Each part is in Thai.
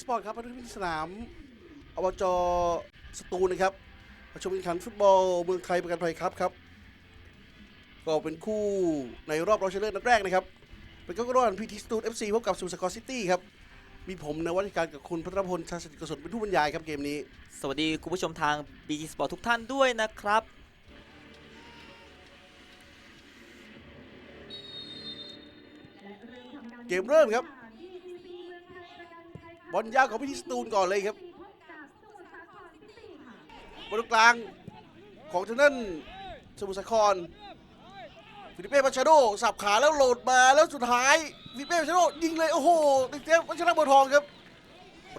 สปอร์ตครับมาดูที่สนามอบจสตูลนะครับมาชมการแข่งขันฟุตบอลเมืองไทยประกันภัยครับครับ ก็เป็นคู่ในรอบรองชนะเลิศนัดแรกนะครับ เป็นก็ระหว่างพีทีสตูลเอฟซีพบกับสมุทรสาครซิตี้ครับ มีผมในวัฒการกับคุณพัทรพลชาญสถิตกสนเป็นผู้บรรยายครับเกมนี้ สวัสดีคุณผู้ชมทาง BG Sport ทุกท่านด้วยนะครับเกมเริ่มครับ บอลยาวของพีทีสตูลก่อนเลยครับบอลกลางของทางด้นสมุทรสาครฟิลิเป้ปัชโดสับขาแล้วโหลดมาแล้วสุดท้ายฟิลิเป้ปัชโดยิงเลยโอ้โหติดเซฟวัชระบัวทองครับ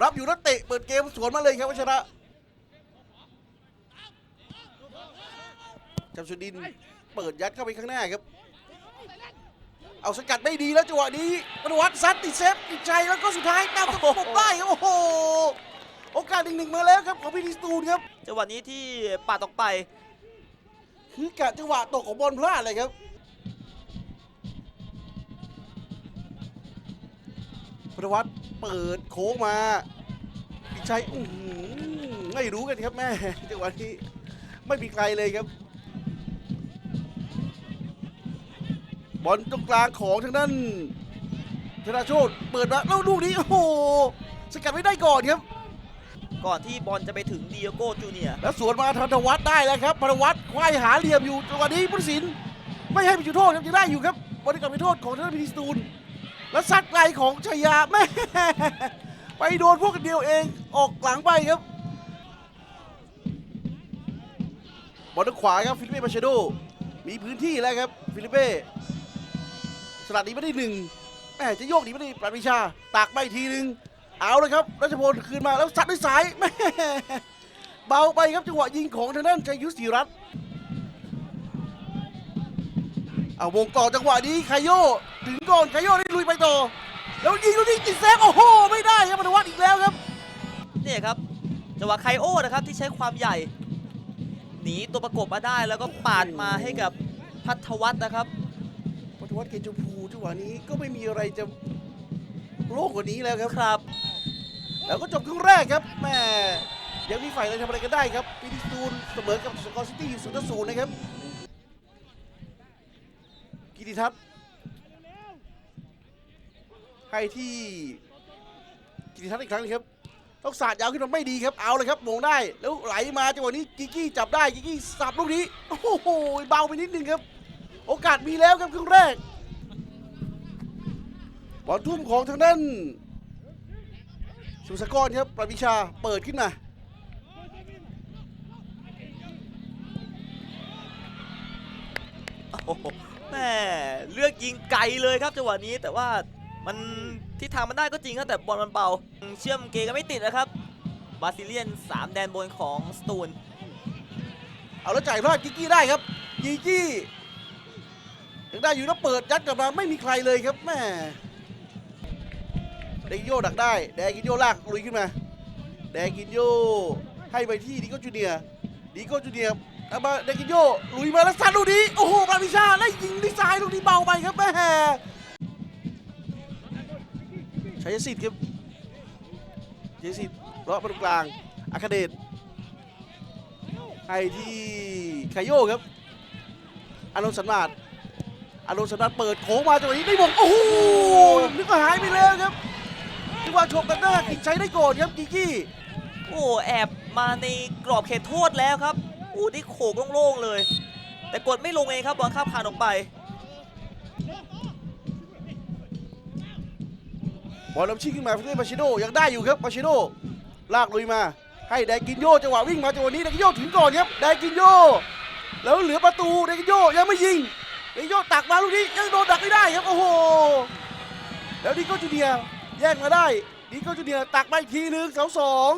รับอยู่แล้วเตะเปิดเกมสวนมาเลยครับวัชระจำสุดินเปิดยัดเข้าไปข้างหน้าครับ เอาสกัดไม่ดีแล้วจังหวะนี้ปนวัตซัดติดเซฟติดใจแล้วก็สุดท้ายตามตะปบได้ครับโอ้โหโอกาสหนึ่งหนึ่งมาแล้วครับของพีทีสตูลครับจังหวะนี้ที่ปาดออกไป คือกะจังหวะตกของบอลพลาดเลยครับพนวัตเปิดโค้งมาติดใจอื้อหือไม่รู้กันครับแม่จังหวะนี้ไม่มีใครเลยครับ บอลตรงกลางของทางด้านธนาโชตเปิดมาแล้วลูกนี้โอ้โหสกัดไม่ได้ก่อนครับก่อนที่บอลจะไปถึงดิโอโกจูเนียร์แล้วสวนมาธนวัฒน์ได้แล้วครับธนวัฒน์ควายหาเหลี่ยมอยู่จังหวะนี้ผู้ตัดสินไม่ให้เป็นจุดโทษครับยังได้อยู่ครับบอลที่กลับไปโทษของทางด้านพิธีสตูล แล้วซัดไกลของชายาแม่ไปโดนพวกกันเดียวเองออกหลังไปครับบอลทางขวาครับฟิลิเป้มาเชโดมีพื้นที่แล้วครับฟิลิเป้ สลัดหนี้ไม่ได้หนึ่งแม่จะโยกหนีไม่ได้ปราณวิชาตากไปอีกทีหนึ่งเอาเลยครับรัชพลคืนมาแล้วซัดด้วยสายแม่เบาไปครับจังหวะยิงของทางด้านชัยยุทธศรีรัตน์เอาวงต่อจังหวะนี้ไคโยถึงก่อนไคโยได้ลุยไปต่อ แล้วยิงลูกนี้ติดเซฟโอ้โหไม่ได้ครับมนวัฒน์อีกแล้วครับเนี่ยครับจังหวะไคโอนะครับที่ใช้ความใหญ่หนีตัวประกบมาได้แล้วก็ปาดมาให้กับพัทวัฒน์นะครับมนวัฒน์เกณฑ์ชมพู จังหวะนี้ก็ไม่มีอะไรจะโลกกว่านี้แล้วครับครับ แล้วก็จบครึ่งแรกครับแหม่ยังมีฝ่ายอะไรทำอะไรกันได้ครับพีทีสตูลเสมอกับสกอร์ซิตี้อยู่ศูนย์ต่อศูนย์นะครับกิติทัศน์ให้ที่กิติทัศน์อีกครั้งหนึงครับต้องสาดยาวขึ้นมาไม่ดีครับเอาเลยครับโมงได้ แล้วไหลมาจังหวะนี้กิกกี้จับได้กิกกี้สับลูกนี้โอ้โหเบาไปนิดนึงครับ โอกาสมีแล้วครับครึ่งแรก บอลทุ่มของทางด้านสุสกรครับปราวิชาเปิดขึ้นมาโอ้โหแม่เลือกยิงไกลเลยครับจังหวะนี้แต่ว่ามันทิศทางมันได้ก็จริงครับแต่บอลมันเบาเชื่อมเกมกันไม่ติดนะครับบาซิเลียน 3 แดนบนของสตูล เอาแล้วจ่ายพลาดกิกกี้ได้ครับกิกกี้ยังได้อยู่แล้วเปิดยัดกลับมาไม่มีใครเลยครับแม่ แดกินโยดักได้ แดกินโยลากลุยขึ้นมา แดกินโยให้ไปที่ดิโก้จูเนียร์ดิโก้จูเนียร์เอามาแดกินโยลุยมาแล้วซัดลูกนี้โอ้โหปราวิชาไล่ยิงด้วยซ้ายลูกนี้เบาไปครับแม่ชัยสิทธิ์ครับชัยสิทธิ์เลาะมาตรงกลางอาคาเดชให้ที่ไคโยครับอานนท์สันมาดอานนท์สันมาดเปิดโค้งมาจังหวะนี้ได้บงโอ้โหนึกว่าหายไปแล้วครับ นึกว่าชกกันหน้ากิกใช้ได้ก่อนครับกิกกี้โอ้แอบมาในกรอบเขตโทษแล้วครับโอ้ได้โขกโล่งๆเลย แต่กดไม่ลงเองครับบอลข้ามคานออกไปบอลลำชิงขึ้นมาเพื่อมาชิโดยังได้อยู่ครับมาชิโดลากลุยมา ให้แดกินโยจังหวะวิ่งมาจังหวะนี้แดกินโยถึงก่อนครับแดกินโยแล้วเหลือประตูแดกินโยยังไม่ยิงแดกินโยตักมาลูกนี้ยังโดนดักไม่ได้ครับโอ้โหแล้วดิโก้จูเนียร์ แย่งมาได้ดิโก้จูเนียร์ตักมาอีกทีหนึ่งเสาสอง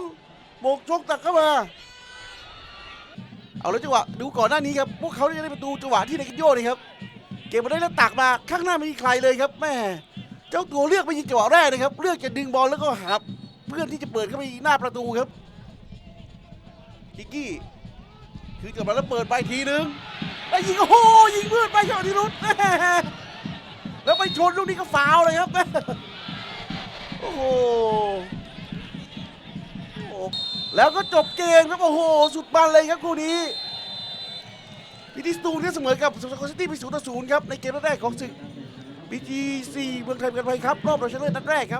โมกชกตักเข้ามา เอาแล้วจังหวะดูก่อนหน้านี้ครับพวกเขาได้ประตูจังหวะที่แดกินโยนี่ครับเก็บมาได้แล้วตักมาข้างหน้าไม่มีใครเลยครับแม่เจ้าตัวเลือกไปยิงจังหวะแรกนะครับ เลือกจะดึงบอลแล้วก็หาเพื่อนที่จะเปิดเข้าไปหน้าประตูครับกิกกี้คือกลับมาแล้วเปิดไปทีนึงแล้วยิงโอ้โหยิงมืดไปยอดนิรุตแล้วไปชนลูกนี้ก็ฟาวเลยครับแม่ โอ้โหแล้วก็จบเกมครับ โอ้โห สุดมันเลยครับคู่นี้พีทีสตูเนี่ยเสมอกับสกอร์ซิตี้ไปศูนย์ต่อศูนย์ครับ ในเกมแรกของศึก BGC เมืองไทยประกันภัยครับ รอบรองชนะเลิศนัดแรกครับ